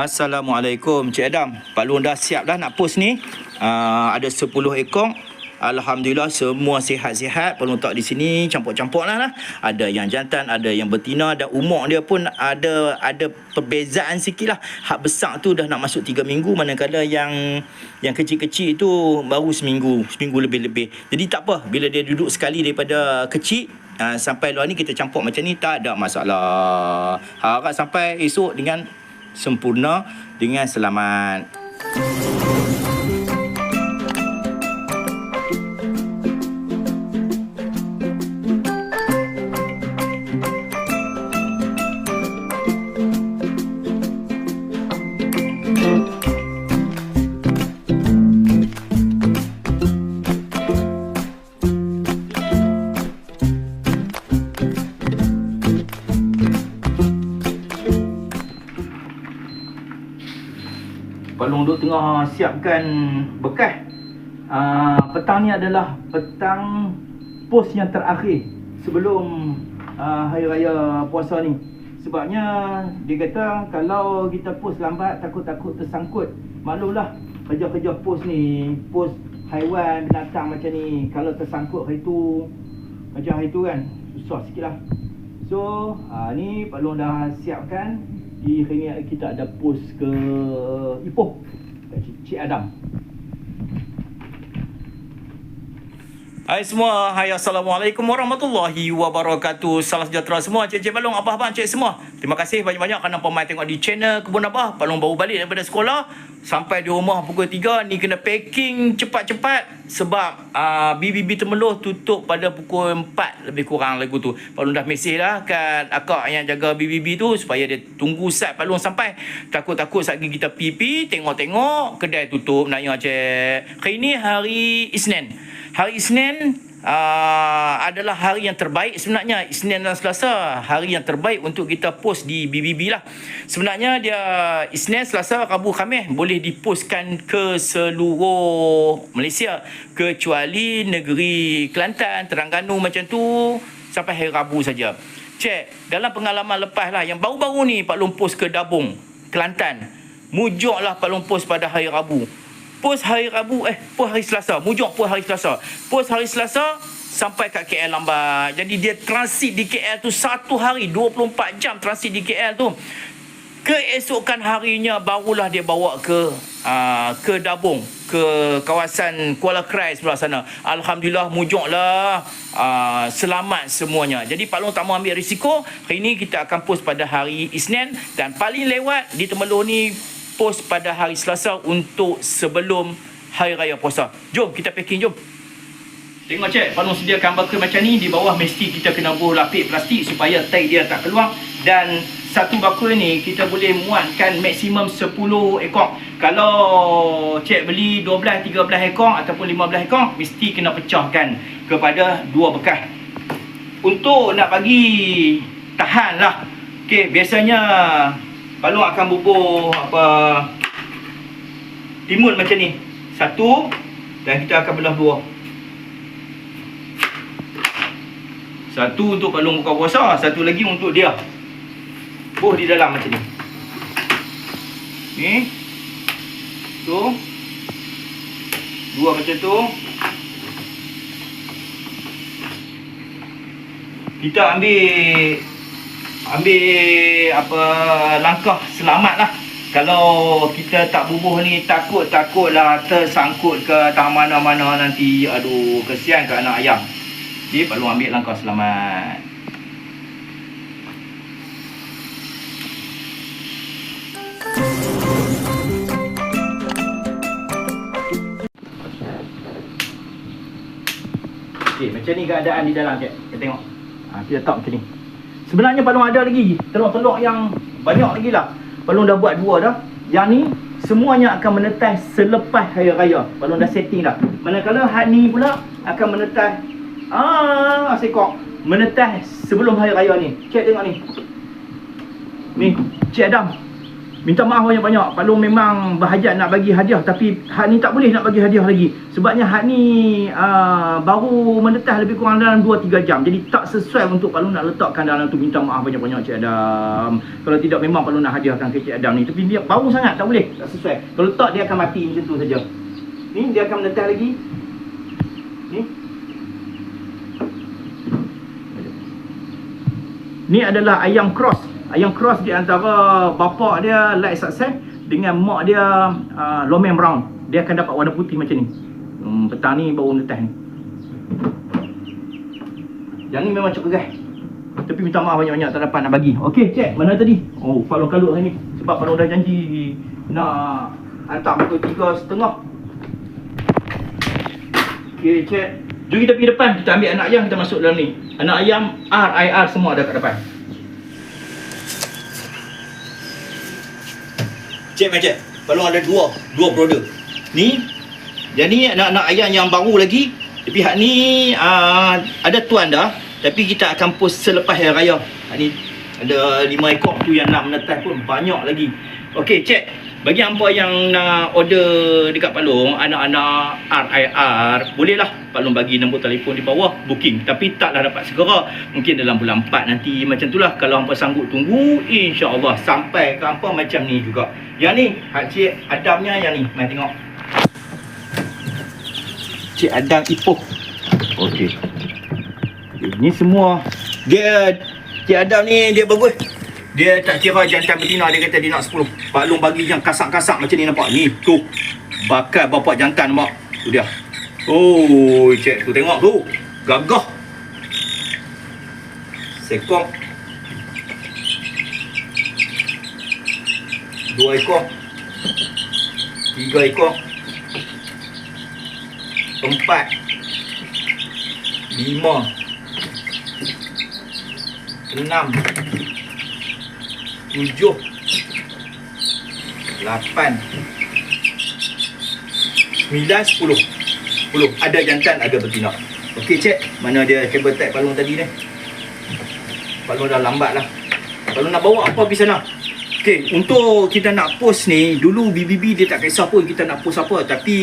Assalamualaikum Cik Adam. Pak Long dah siap dah nak post ni. Uh, Ada 10 ekor. Alhamdulillah semua sihat-sihat. Peluntak di sini campur-campur lah, lah. Ada yang jantan, ada yang betina Dan umur dia pun ada ada perbezaan sikit lah. Hak besar tu dah nak masuk 3 minggu Manakala yang yang kecil-kecil tu baru seminggu Seminggu lebih-lebih. Jadi tak apa Bila dia duduk sekali daripada kecil uh, Sampai luar ni kita campur macam ni Tak ada masalah. Harap sampai esok dengan sempurna Dengan selamat Long duk tengah siapkan bekas. Uh, petang ni adalah petang pos yang terakhir sebelum uh, hari raya puasa ni. Sebabnya dia kata kalau kita pos lambat takut-takut tersangkut. Maklumlah kerja-kerja pos ni, pos haiwan binatang macam ni kalau tersangkut hari tu macam hari tu kan susah sikit lah. So, uh, ni Pak Long dah siapkan di hari ni kita ada post ke Ipoh Cik, Cik Adam Hai semua, hai Assalamualaikum warahmatullahi wabarakatuh. Salam sejahtera semua, Cik-Cik Balong, Abah-Abang, Cik semua. Terima kasih banyak-banyak kerana pemain tengok di channel Kebun Abah. Balong baru balik daripada sekolah. Sampai di rumah pukul 3 Ni kena packing cepat-cepat Sebab uh, BBB Temeloh tutup pada pukul 4 Lebih kurang lagu tu. Balong dah mesej lah kat akak yang jaga BBB tu Supaya dia tunggu sat Balong sampai. Takut-takut saat kita pipi Tengok-tengok Kedai tutup. Nanya cik. Hari ni hari Isnin Hari Isnin uh, adalah hari yang terbaik sebenarnya. Isnin dan Selasa hari yang terbaik untuk kita post di BBB lah. Sebenarnya dia Isnin, Selasa, Rabu, Khamis boleh dipostkan ke seluruh Malaysia. Kecuali negeri Kelantan, Terengganu macam tu sampai hari Rabu saja. Cek dalam pengalaman lepas lah yang baru-baru ni Pak Long ke Dabung Kelantan. Mujuklah Pak Long pada hari Rabu Pos hari Rabu eh pos hari Selasa, mujuk pos hari Selasa. Pos hari Selasa sampai kat KL lambat. Jadi dia transit di KL tu satu hari 24 jam transit di KL tu. Keesokan harinya barulah dia bawa ke uh, ke Dabung ke kawasan Kuala Krai sebelah sana. Alhamdulillah mujuklah uh, selamat semuanya. Jadi Pak Long tak mau ambil risiko. Hari ini kita akan post pada hari Isnin dan paling lewat di Temeloh ni post pada hari Selasa untuk sebelum Hari Raya Puasa. Jom kita packing, jom. Tengok cek, Pak Long sediakan bakul macam ni. Di bawah mesti kita kena buh lapik plastik supaya tag dia tak keluar. Dan satu bakul ni kita boleh muatkan maksimum 10 ekor. Kalau cek beli 12, 13 ekor ataupun 15 ekor, mesti kena pecahkan kepada dua bekas. Untuk nak bagi tahan lah. Okay, biasanya Balong akan bubur apa timun macam ni. Satu dan kita akan belah dua. Satu untuk balong buka puasa, satu lagi untuk dia. Buh di dalam macam ni. Ni. Tu. Dua macam tu. Kita ambil ambil apa langkah selamat lah kalau kita tak bubuh ni takut takut lah tersangkut ke tak mana-mana nanti aduh kesian ke anak ayam jadi perlu ambil langkah selamat Okay, macam ni keadaan di dalam cik. Kita tengok. Ha, kita letak macam ni. Sebenarnya Palung ada lagi telur-telur yang banyak lagi lah. Palung dah buat dua dah. Yang ni semuanya akan menetas selepas hari raya. Palung dah setting dah. Manakala hari ni pula akan menetas ah sekok menetas sebelum hari raya ni. Cek tengok ni. Ni, Cik Adam. Minta maaf banyak-banyak. Pak Long memang berhajat nak bagi hadiah tapi hak ni tak boleh nak bagi hadiah lagi. Sebabnya hak ni uh, baru menetas lebih kurang dalam 2-3 jam. Jadi tak sesuai untuk Pak Long nak letakkan dalam tu. Minta maaf banyak-banyak Cik Adam. Kalau tidak memang Pak Long nak hadiahkan ke Cik Adam ni. Tapi dia baru sangat tak boleh. Tak sesuai. Kalau letak dia akan mati macam tu saja. Ni dia akan menetas lagi. Ni. Ni adalah ayam cross yang cross di antara bapa dia light success dengan mak dia uh, lomen brown. Dia akan dapat warna putih macam ni. Hmm, petang ni baru netas ni. Yang ni memang cukup gerai tapi minta maaf banyak-banyak tak dapat nak bagi. Okey, cek. Mana tadi? Oh Long kalut hari ni. Sebab Long dah janji nak hantar pukul tiga setengah. Okey, cek. Jom kita pergi depan. Kita ambil anak ayam kita masuk dalam ni. Anak ayam RIR semua ada kat depan Cik mai cik. Kalau ada dua, dua brother. Ni ni anak-anak ayam yang baru lagi. Tapi hak ni uh, ada tuan dah. Tapi kita akan post selepas hari raya. Hak ni ada lima ekor tu yang nak menetas pun banyak lagi. Okey, cik. Bagi hampa yang nak order dekat Palung, anak-anak RIR, bolehlah Palung bagi nombor telefon di bawah, booking. Tapi taklah dapat segera. Mungkin dalam bulan 4 nanti macam itulah. Kalau hampa sanggup tunggu, insya-Allah sampai ke hampa macam ni juga. Yang ni, cik Adamnya yang ni. Mari tengok. Cik Adam Ipoh. Okey. Ini semua dia Cik Adam ni dia bagus. Dia tak kira jantan betina dia kata dia nak 10. Pak Long bagi yang kasak-kasak macam ni nampak. Ni tu. Bakal bapak jantan mak. Tu dia. Oh, cek tu tengok tu. Gagah. Sekong. Dua ekor. Tiga ekor. Empat. Lima. Enam tujuh lapan sembilan sepuluh. Sepuluh. Ada jantan ada betina. Okey cek mana dia cable tag palung tadi ni? Palung dah lambat lah. Kalau nak bawa apa pergi sana? Okey, untuk kita nak post ni, dulu BBB dia tak kisah pun kita nak post apa. Tapi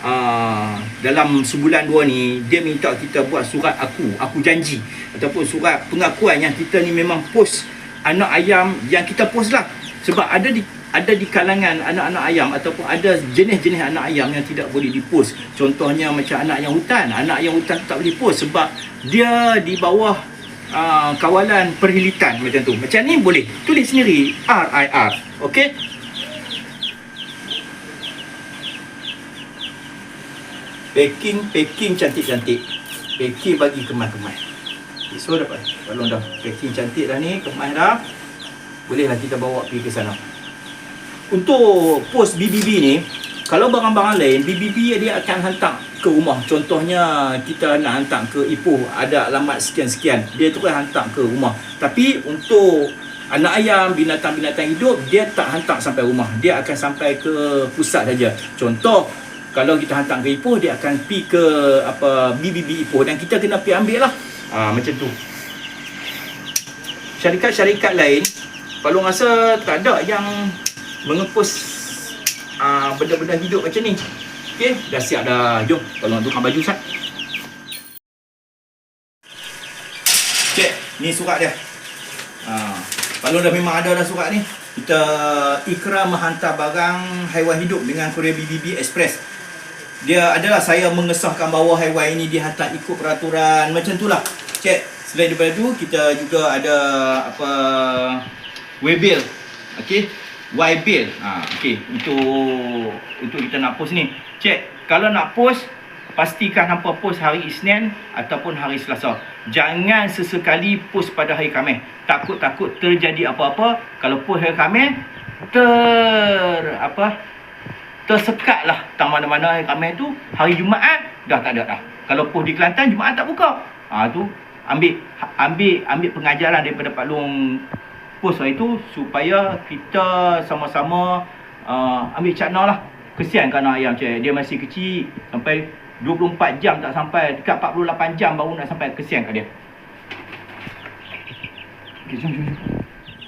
uh, dalam sebulan dua ni, dia minta kita buat surat aku, aku janji. Ataupun surat pengakuan yang kita ni memang post anak ayam yang kita post lah. Sebab ada di ada di kalangan anak-anak ayam ataupun ada jenis-jenis anak ayam yang tidak boleh dipost. Contohnya macam anak yang hutan. Anak yang hutan tak boleh post sebab dia di bawah uh, kawalan perhilitan macam tu. Macam ni boleh. Tulis sendiri. RIR ok? Packing packing cantik-cantik. Packing bagi kemas-kemas So dapat kalau dah packing cantik dah ni, kemas dah. Bolehlah kita bawa pergi ke sana. Untuk post BBB ni, kalau barang-barang lain, BBB dia akan hantar ke rumah. Contohnya kita nak hantar ke Ipoh, ada alamat sekian-sekian. Dia kan hantar ke rumah. Tapi untuk anak ayam, binatang-binatang hidup, dia tak hantar sampai rumah. Dia akan sampai ke pusat saja. Contoh, kalau kita hantar ke Ipoh, dia akan pergi ke apa BBB Ipoh dan kita kena pergi ambil lah ha, macam tu syarikat-syarikat lain kalau rasa tak ada yang mengepus uh, benda-benda hidup macam ni Okey, dah siap dah. Jom, tolong tukar baju Sat. Okey, ni surat dia. Ha, kalau dah memang ada dah surat ni, kita ikrar menghantar barang haiwan hidup dengan Korea BBB Express. Dia adalah saya mengesahkan bahawa haiwan ini dihantar ikut peraturan. Macam itulah. Cek selain daripada tu kita juga ada apa waybill. Okey? Waybill. Ha okey. Untuk untuk kita nak post ni. Cek kalau nak post pastikan hampa post hari Isnin ataupun hari Selasa. Jangan sesekali post pada hari Khamis. Takut-takut terjadi apa-apa kalau post hari Khamis ter apa tersekat lah. Tak mana-mana hari Khamis tu hari Jumaat dah tak ada dah. Kalau post di Kelantan Jumaat tak buka. Ha tu ambil ambil ambil pengajaran daripada Pak Long. Post hari tu supaya kita sama-sama uh, ambil cakna lah. Kesian kan ayam cik dia. Masih kecil sampai 24 jam tak sampai. Dekat 48 jam baru nak sampai. Kesian kat dia. Okay, jom, jom, jom.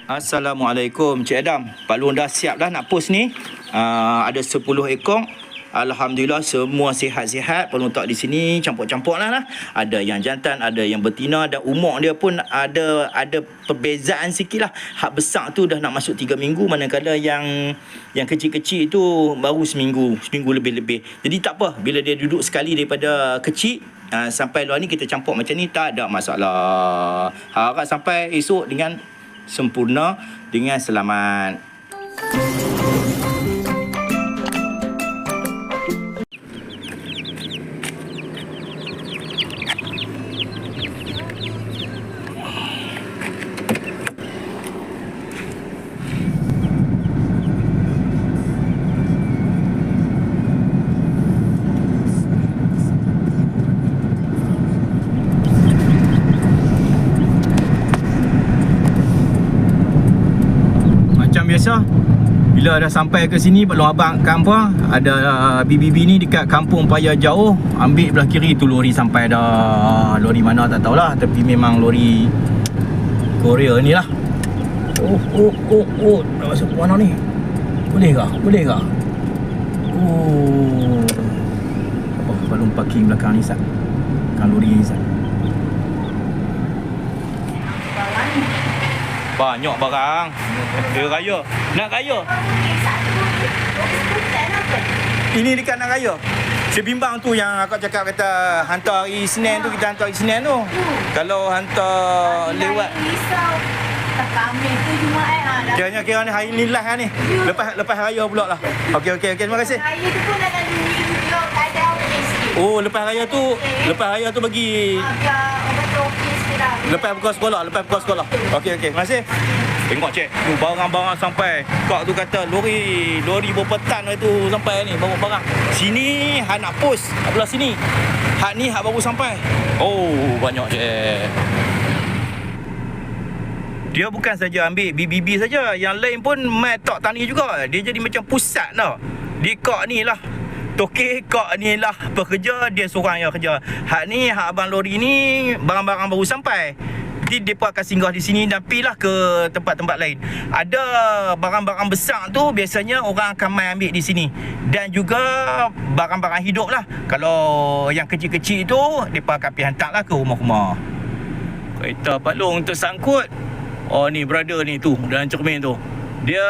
Assalamualaikum Cik Adam. Pak Long dah siap dah nak post ni uh, Ada 10 ekor. Alhamdulillah semua sihat-sihat. Penontak di sini campur-campur lah, lah Ada yang jantan, ada yang betina Dan umur dia pun ada ada perbezaan sikit lah. Hak besar tu dah nak masuk 3 minggu Manakala yang yang kecil-kecil tu baru seminggu Seminggu lebih-lebih. Jadi tak apa Bila dia duduk sekali daripada kecil uh, Sampai luar ni kita campur macam ni Tak ada masalah. Harap sampai esok dengan sempurna dengan selamat. Bila dah sampai ke sini Pak Long Abang Kampung Ada uh, BBB ni dekat kampung Paya Jauh. Ambil belah kiri tu lori sampai dah Lori mana tak tahulah. Tapi memang lori Korea ni lah. Oh oh oh oh. Dah masuk mana ni? Boleh ke? Boleh ke? Oh. Apa Pak Long parking belakang ni Sat? Belakang lori ni Sat Banyak barang. Dia raya. Nak raya? Ini dekat nak raya? Sebimbang tu yang akak cakap kata Hantar hari Isnin tu kita hantar hari Isnin tu. Kalau hantar lewat kami tu cuma ha, dah- Kiranya kira ni hari ni lah ni. Lepas lepas raya pula lah. Okey okey okey. Terima kasih. Raya tu pun dalam video tak ada. Oh lepas raya tu Lepas raya tu bagi betul okey sikit dah. Lepas buka sekolah Lepas buka sekolah. Okey okey. Terima kasih. Tengok cek tu barang-barang sampai. Kak tu kata lori Lori berpetan tu sampai ni Bawa barang. Sini Hak nak post. Kat belah sini. Hak ni hak baru sampai. Oh banyak cek dia bukan saja ambil BBB saja. Yang lain pun Mat tok tani juga. Dia jadi macam pusat tau. Di kok ni lah Tokek kok ni lah. Pekerja Dia seorang yang kerja. Hak ni Hak abang lori ni Barang-barang baru sampai. Nanti mereka akan singgah di sini Dan pergilah ke tempat-tempat lain. Ada barang-barang besar tu Biasanya orang akan main ambil di sini. Dan juga Barang-barang hidup lah. Kalau yang kecil-kecil tu Mereka akan pergi hantar lah ke rumah-rumah. Kereta Pak Long tersangkut. Oh ni brother ni tu Dalam cermin tu. Dia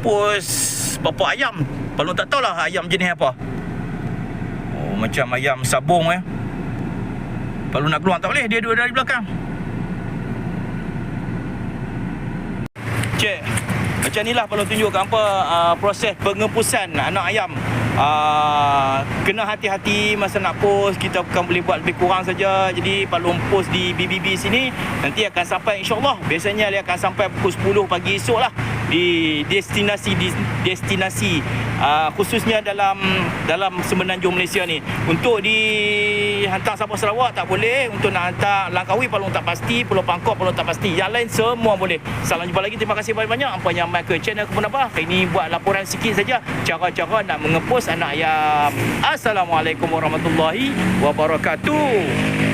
post Bapak ayam. Pak Long tak tahulah ayam jenis apa macam ayam sabung eh. Long nak keluar tak boleh. Dia duduk dari belakang. Cik Macam ni lah Pak Long tunjuk apa uh, Proses pengepusan anak ayam. Uh, Kena hati-hati masa nak post. Kita bukan boleh buat lebih kurang saja. Jadi Long post di BBB sini. Nanti akan sampai insyaAllah Biasanya dia akan sampai pukul 10 pagi esok lah di destinasi di destinasi uh, khususnya dalam dalam semenanjung Malaysia ni. Untuk di hantar Sabah Sarawak tak boleh untuk nak hantar Langkawi Palung tak pasti Pulau Pangkor Palung tak pasti. Yang lain semua boleh. Salam jumpa lagi. Terima kasih banyak-banyak. Apa yang mai ke channel Kebun Abah hari ini buat laporan sikit saja. Cara-cara nak mengepus anak ayam. Assalamualaikum warahmatullahi wabarakatuh